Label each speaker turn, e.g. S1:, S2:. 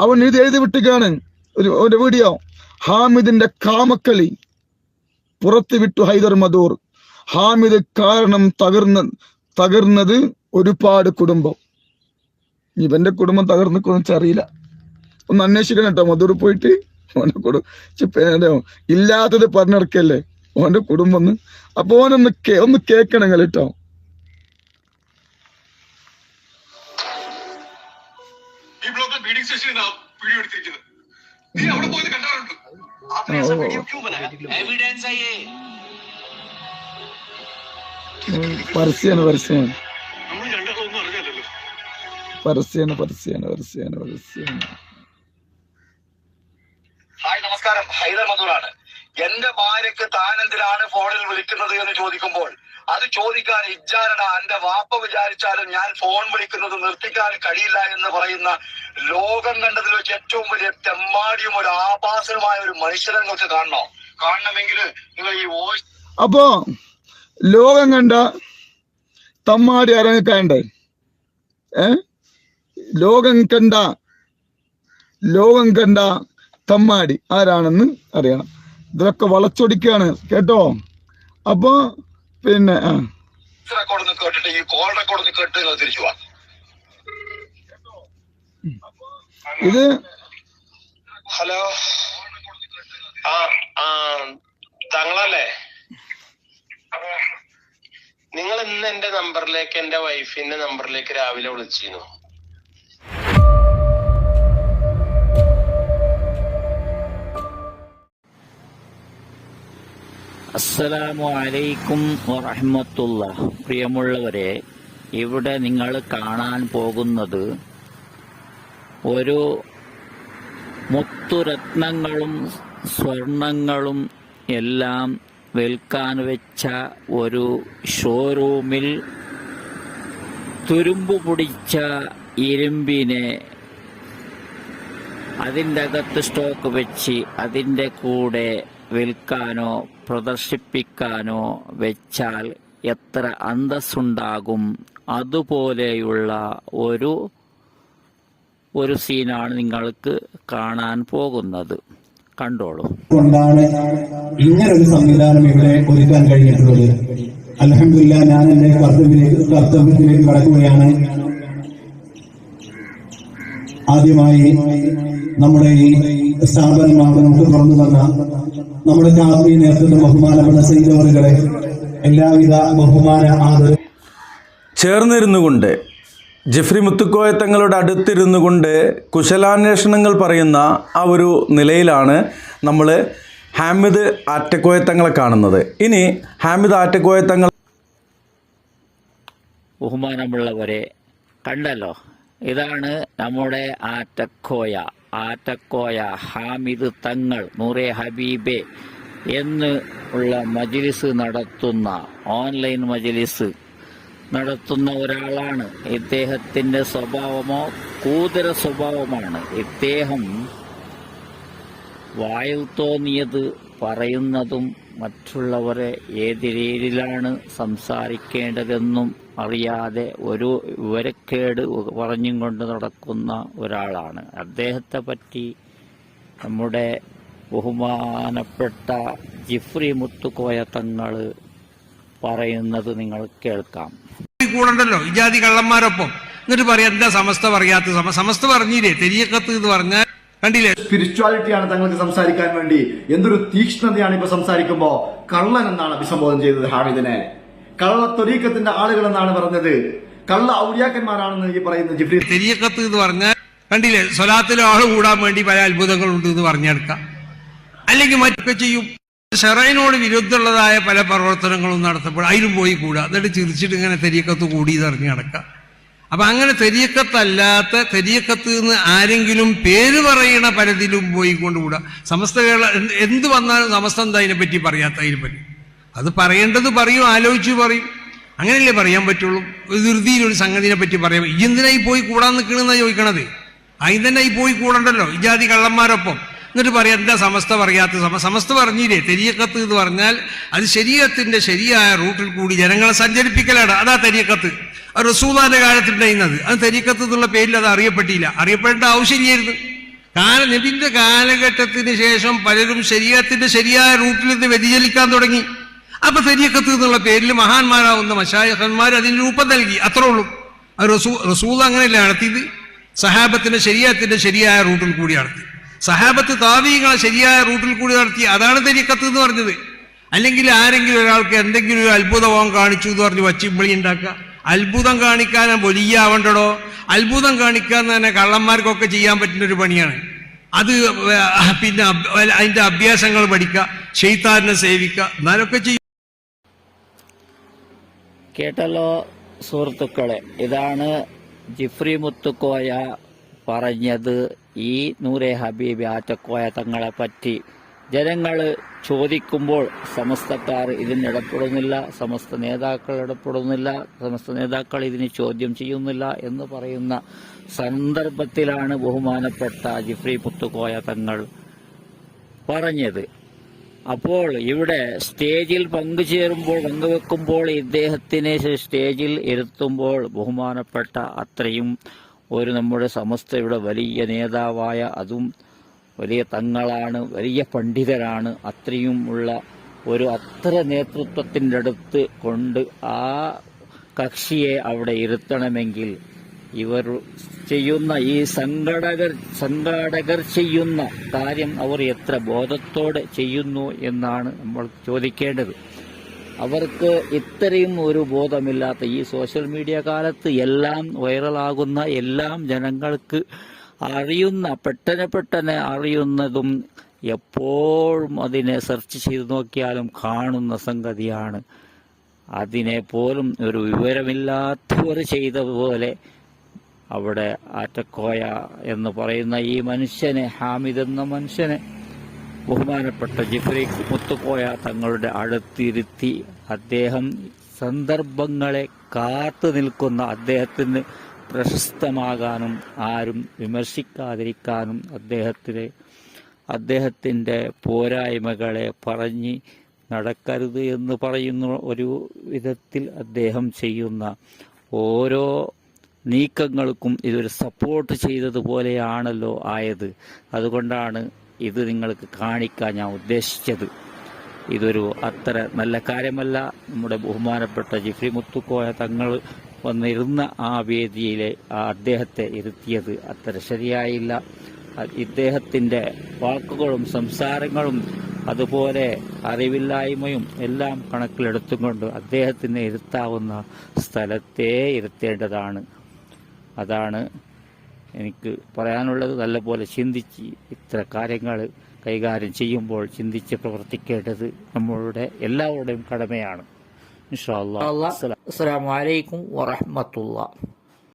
S1: അവൻ ഇത് എഴുതി വിട്ടുകയാണ്. ഒരു ഒരു വീഡിയോ. ഹാമിദിന്റെ കാമക്കളി. പുറത്തു വിട്ടു ഹൈദർ മദൂർ ഹാമിദ് കാരണം തകർന്ന തകർന്നത് ഒരുപാട് കുടുംബം. ഇവന്റെ കുടുംബം തകർന്നിക്കൊന്നും അറിയില്ല. ഒന്ന് അന്വേഷിക്കണം കേട്ടോ. മധൂർ പോയിട്ട് ഓന്റെ കുടുംബം ഇല്ലാത്തത് പറഞ്ഞിടക്കല്ലേ ഓന്റെ കുടുംബം ഒന്ന് അപ്പൊ ഓനൊന്ന് ഒന്ന് കേൾക്കണം കേട്ടോ.
S2: വീഡിയോ എടുത്തിരിക്കുന്നത് നീ അവിടെ പോയി കണ്ടാറുണ്ട്
S3: ഹായ് നമസ്കാരം. ഹൈദർ മധൂറാണ്. എന്റെ ഭാര്യക്ക് താൻ എന്തിനാണ് ഫോണിൽ വിളിക്കുന്നത് എന്ന് ചോദിക്കുമ്പോൾ അത് ചോദിക്കാൻ ഇജ്ജാനട എന്റെ വാപ്പ വിചാരിച്ചാലും ഞാൻ ഫോൺ വിളിക്കുന്നത് നിർത്തിക്കാൻ കഴിയില്ല എന്ന് പറയുന്ന ലോകം കണ്ടതിൽ വെച്ച് ഏറ്റവും വലിയ തെമ്മാടിയും ഒരു ആഭാസമായ ഒരു മനുഷ്യനെ നിങ്ങൾക്ക് കാണണോ? കാണണമെങ്കിൽ നിങ്ങൾ ഈ വോയിസ്
S1: അപ്പോ ലോകം കണ്ട തമ്മാടി അരങ്ങക്കാണ്ടേ ഏ? ലോകം കണ്ട ലോകം കണ്ട തമ്മാടി ആരാണെന്ന് അറിയണം. ഇതൊക്കെ വളച്ചൊടിക്കാണ്. കേട്ടോ? അപ്പോ പിന്നെ ആ.
S3: റെക്കോർഡ് ഒന്ന് കേട്ടിട്ട് ഈ കോൾ റെക്കോർഡ് ഒന്ന് കേട്ട് നിങ്ങൾ തിരിച്ചു പോവാ
S1: ഇത്
S4: ഹലോ. ആ ആ തങ്ങളല്ലേ? നിങ്ങൾ ഇന്ന് എന്റെ നമ്പറിലേക്ക് എന്റെ വൈഫിന്റെ നമ്പറിലേക്ക് രാവിലെ വിളിച്ചിരുന്നു.
S5: അസ്സലാമു അലൈക്കും വറഹ്മത്തുള്ള പ്രിയമുള്ളവരെ ഇവിടെ നിങ്ങൾ കാണാൻ പോകുന്നത് ഒരു മുത്തുരത്നങ്ങളും സ്വർണങ്ങളും എല്ലാം വിൽക്കാൻ വെച്ച ഒരു ഷോറൂമിൽ തുരുമ്പ് പിടിച്ച ഇരുമ്പിനെ അതിന്റെ അകത്ത് സ്റ്റോക്ക് വെച്ച് അതിന്റെ കൂടെ വിൽക്കാനോ പ്രദർശിപ്പിക്കാനോ വെച്ചാൽ എത്ര അന്തസ്സുണ്ടാകും? അതുപോലെയുള്ള ഒരു ഒരു സീനാണ് നിങ്ങൾക്ക് കാണാൻ പോകുന്നത്. കണ്ടോളൂ.
S6: കൊണ്ടാണ് ഒരു സംവിധാനം ഇവിടെ ഒരുക്കാൻ കഴിഞ്ഞിട്ടുള്ളത്. അലഹമില്ല ഞാൻ എന്റെ കർത്തവ്യത്തിലേക്ക് കർത്തവ്യത്തിലേക്ക് കടക്കുകയാണ്. ആദ്യമായി നമ്മുടെ ഈ സ്ഥാപനമാണ് നമുക്ക് തുറന്നു തന്ന നമ്മുടെ ആത്മീയ നേതൃത്വം ബഹുമാനപ്പെട്ട സൈതവറുകളെ എല്ലാവിധ ബഹുമാന ആദരവ്.
S7: ചേർന്നിരുന്നു കൊണ്ട് ജിഫ്രി മുത്തുക്കോയ തങ്ങളുടെ അടുത്തിരുന്നു കൊണ്ട് കുശലാന്വേഷണങ്ങൾ പറയുന്ന ആ ഒരു നിലയിലാണ് നമ്മൾ ഹാമിദ് ആറ്റക്കോയത്തങ്ങളെ കാണുന്നത്. ഇനി ഹാമിദ് ആറ്റക്കോയത്തങ്ങൾ
S5: ബഹുമാനമുള്ളവരെ കണ്ടല്ലോ ഇതാണ് നമ്മുടെ ആറ്റക്കോയ. ആറ്റക്കോയ ഹാമിദ് തങ്ങൾ നൂറെ ഹബീബെ എന്ന് ഉള്ള മജിലിസ് നടത്തുന്ന ഓൺലൈൻ മജിലിസ് നടത്തുന്ന ഒരാളാണ്. ഇദ്ദേഹത്തിന്റെ സ്വഭാവമോ കൂതര സ്വഭാവമാണ്. ഇദ്ദേഹം വായിൽ തോന്നിയത് പറയുന്നതും മറ്റുള്ളവരെ ഏത് രീതിയിലാണ് സംസാരിക്കേണ്ടതെന്നും അറിയാതെ ഒരു വിവരക്കേട് പറഞ്ഞും കൊണ്ട് നടക്കുന്ന ഒരാളാണ്. അദ്ദേഹത്തെ പറ്റി നമ്മുടെ ബഹുമാനപ്പെട്ട ജിഫ്രി മുത്തുക്കോയ തങ്ങൾ പറയുന്നത് നിങ്ങൾ കേൾക്കാം.
S8: കൂടണ്ടല്ലോ? ഇജാതി കള്ളന്മാരൊപ്പം. എന്നിട്ട് പറയാം എന്താ സമസ്ത പറയാത്ത സമ- സമസ്ത പറഞ്ഞില്ലേ? തെരിയക്കത്ത് എന്ന് പറഞ്ഞാൽ കണ്ടില്ലേ?
S9: സ്പിരിച്വാലിറ്റിയാണ് തങ്ങൾക്ക് സംസാരിക്കാൻ വേണ്ടി. എന്തൊരു തീക്ഷ്ണതയാണ് ഇപ്പൊ സംസാരിക്കുമ്പോ കള്ളൻ എന്നാണ് അഭിസംബോധന ചെയ്തത് ഹാമിദിനെ. കള്ള തൊരീക്കത്തിന്റെ ആളുകൾ എന്നാണ് പറഞ്ഞത്. കള്ള ഔലിയാക്കന്മാരാണെന്ന് ഈ പറയുന്ന ജിഫ്രി
S8: തെരിയക്കത്ത് എന്ന് പറഞ്ഞാൽ കണ്ടില്ലേ? സ്വലാത്തിൽ ആൾ കൂടാൻ വേണ്ടി പല അത്ഭുതങ്ങളുണ്ട് എന്ന് പറഞ്ഞെടുക്കാം. അല്ലെങ്കിൽ മറ്റൊക്കെ ചെയ്യും. ഷെറൈനോട് വിരുദ്ധമുള്ളതായ പല പ്രവർത്തനങ്ങളും നടത്തപ്പോൾ അതിലും പോയി കൂടാ. എന്നിട്ട് ചിരിച്ചിട്ട് ഇങ്ങനെ തെരിയക്കത്ത് കൂടി ഇറങ്ങി നടക്കാം. അപ്പൊ അങ്ങനെ തെരിയക്കത്തല്ലാത്ത തെരിയക്കത്ത് നിന്ന് ആരെങ്കിലും പേര് പറയണ പലതിലും പോയി കൊണ്ടുകൂടാ. സമസ്ത കേരള എന്ത് വന്നാലും സമസ്ത എന്താ അതിനെപ്പറ്റി പറയാത്ത അതിനെപ്പറ്റി അത് പറയേണ്ടത് പറയും ആലോചിച്ച് പറയും. അങ്ങനെയല്ലേ പറയാൻ പറ്റുള്ളൂ? ധൃതിയിൽ ഒരു സംഗതിനെ പറ്റി പറയാം ഈ എന്തിനായി പോയി കൂടാൻ നിൽക്കണമെന്നാണ് ചോദിക്കണത്? അതിന് തന്നെ പോയി കൂടണ്ടല്ലോ ഈ ജാതി കള്ളന്മാരൊപ്പം. എന്നിട്ട് പറയാം എന്താ സമസ്ത പറയാത്ത സമ സമസ്ത പറഞ്ഞില്ലേ? തെരിയക്കത്ത് എന്ന് പറഞ്ഞാൽ അത് ശരീരത്തിന്റെ ശരിയായ റൂട്ടിൽ കൂടി ജനങ്ങളെ സഞ്ചരിപ്പിക്കലാണ്. അതാ തെരിയക്കത്ത്. റസൂദാന്റെ കാലത്തുണ്ടായിരുന്നത് അത് തരീക്കത്ത് എന്നുള്ള പേരിൽ അത് അറിയപ്പെട്ടില്ല. അറിയപ്പെടേണ്ട ആവശ്യമില്ലായിരുന്നു. കാരണം നബിന്റെ കാലഘട്ടത്തിന് ശേഷം പലരും ശരീരത്തിന്റെ ശരിയായ റൂട്ടിൽ നിന്ന് വ്യതിചലിക്കാൻ തുടങ്ങി. അപ്പൊ തെരിയക്കത്ത് എന്നുള്ള പേരിൽ മഹാന്മാരാവുന്ന മഷായഹന്മാർ അതിന് രൂപം നൽകി. അത്രേ ഉള്ളൂ. റസൂ റസൂൽ അങ്ങനെയല്ല നടത്തിയത്? സഹാബത്തിന്റെ ശരീരത്തിന്റെ ശരിയായ റൂട്ടിൽ കൂടി നടത്തി. സഹാബത്ത് താവീങ്ങളെ ശരിയായ റൂട്ടിൽ കൂടി നടത്തി. അതാണ് തെരിയക്കത്ത് എന്ന് പറഞ്ഞത്. അല്ലെങ്കിൽ ആരെങ്കിലും ഒരാൾക്ക് എന്തെങ്കിലും ഒരു അത്ഭുതം കാണിച്ചു എന്ന് പറഞ്ഞ് വച്ചിമ്പിളി ഉണ്ടാക്കുക. അത്ഭുതം കാണിക്കാൻ വലിയ ആവണ്ടടോ അത്ഭുതം കാണിക്കാൻ തന്നെ കള്ളന്മാർക്കൊക്കെ ചെയ്യാൻ പറ്റുന്ന ഒരു പണിയാണ്. അത് പിന്നെ അതിന്റെ അഭ്യാസങ്ങൾ പഠിക്കുക ഷെയ്ത്താറിനെ സേവിക്കുക എന്നാലൊക്കെ ചെയ്യും.
S5: കേട്ടല്ലോ സുഹൃത്തുക്കളെ ഇതാണ് ജിഫ്രി മുത്തുക്കോയ പറഞ്ഞത് ഈ നൂറെ ഹബീബ് ആറ്റക്കോയ തങ്ങളെ പറ്റി ജനങ്ങൾ ചോദിക്കുമ്പോൾ സമസ്തക്കാർ ഇതിന് ഇടപെടുന്നില്ല സമസ്ത നേതാക്കൾ ഇടപെടുന്നില്ല സമസ്ത നേതാക്കൾ ഇതിന് ചോദ്യം ചെയ്യുന്നില്ല എന്ന് പറയുന്ന സന്ദർഭത്തിലാണ് ബഹുമാനപ്പെട്ട ജിഫ്രി മുത്തുക്കോയ തങ്ങൾ പറഞ്ഞത്. അപ്പോൾ ഇവിടെ സ്റ്റേജിൽ പങ്കുചേരുമ്പോൾ പങ്കുവെക്കുമ്പോൾ ഇദ്ദേഹത്തിനെ സ്റ്റേജിൽ ഇരുത്തുമ്പോൾ ബഹുമാനപ്പെട്ട അത്രയും ഒരു നമ്മുടെ സമസ്തയുടെ വലിയ നേതാവായ അതും വലിയ തങ്ങളാണ് വലിയ പണ്ഡിതരാണ്. അത്രയും ഉള്ള ഒരു അത്ര നേതൃത്വത്തിന്റെ അടുത്ത് കൊണ്ട് ആ കക്ഷിയെ അവിടെ ഇരുത്തണമെങ്കിൽ ഇവർ ചെയ്യുന്ന ഈ സംഘടകർ സംഘാടകർ ചെയ്യുന്ന കാര്യം അവർ എത്ര ബോധത്തോടെ ചെയ്യുന്നു എന്നാണ് നമ്മൾ ചോദിക്കേണ്ടത്. അവർക്ക് ഇത്രയും ഒരു ബോധമില്ലാത്ത ഈ സോഷ്യൽ മീഡിയ കാലത്ത് എല്ലാം വൈറലാകുന്ന എല്ലാം ജനങ്ങൾക്ക് അറിയുന്ന പെട്ടെന്ന് പെട്ടെന്ന് അറിയുന്നതും എപ്പോഴും അതിനെ സെർച്ച് ചെയ്ത് നോക്കിയാലും കാണുന്ന സംഗതിയാണ്. അതിനെ പോലും ഒരു വിവരമില്ലാത്തവർ പോലെ അവിടെ ആറ്റക്കോയ എന്ന് പറയുന്ന ഈ മനുഷ്യനെ ഹാമിദ് എന്ന മനുഷ്യനെ ബഹുമാനപ്പെട്ട ജിഫ്രി മുത്തുക്കോയ തങ്ങളുടെ അടുത്തിരുത്തി അദ്ദേഹം സന്ദർഭങ്ങളെ കാത്തു നിൽക്കുന്ന അദ്ദേഹത്തിന് പ്രശസ്തമാകാനും ആരും വിമർശിക്കാതിരിക്കാനും അദ്ദേഹത്തിന് അദ്ദേഹത്തിന്റെ പോരായ്മകളെ പറഞ്ഞ് നടക്കരുത് എന്ന് പറയുന്ന ഒരു വിധത്തിൽ അദ്ദേഹം ചെയ്യുന്ന ഓരോ നീക്കങ്ങൾക്കും ഇതൊരു സപ്പോർട്ട് ചെയ്തതുപോലെയാണല്ലോ ആയത്. അതുകൊണ്ടാണ് ഇത് നിങ്ങൾക്ക് കാണിക്കാൻ ഞാൻ ഉദ്ദേശിച്ചത്. ഇതൊരു അത്ര നല്ല കാര്യമല്ല. നമ്മുടെ ബഹുമാനപ്പെട്ട ജിഫ്രി മുത്തുക്കോയ തങ്ങൾ വന്നിരുന്ന ആ വേദിയിലെ ആ അദ്ദേഹത്തെ ഇരുത്തിയത് അത്ര ശരിയായില്ല. ഇദ്ദേഹത്തിന്റെ വാക്കുകളും സംസാരങ്ങളും അതുപോലെ അറിവില്ലായ്മയും എല്ലാം കണക്കിലെടുത്തുകൊണ്ട് അദ്ദേഹത്തിന് ഇരുത്താവുന്ന സ്ഥലത്തേ ഇരുത്തേണ്ടതാണ്. അതാണ് എനിക്ക് പറയാനുള്ളത്. നല്ലപോലെ ചിന്തിച്ച് ഇത്ര കാര്യങ്ങൾ കൈകാര്യം ചെയ്യുമ്പോൾ ചിന്തിച്ച് പ്രവർത്തിക്കേണ്ടത് നമ്മളുടെ എല്ലാവരുടെയും കടമയാണ്. ഇൻഷാ അല്ലാ അസ്സലാമു അലൈക്കും വറഹ്മത്തുള്ളാഹി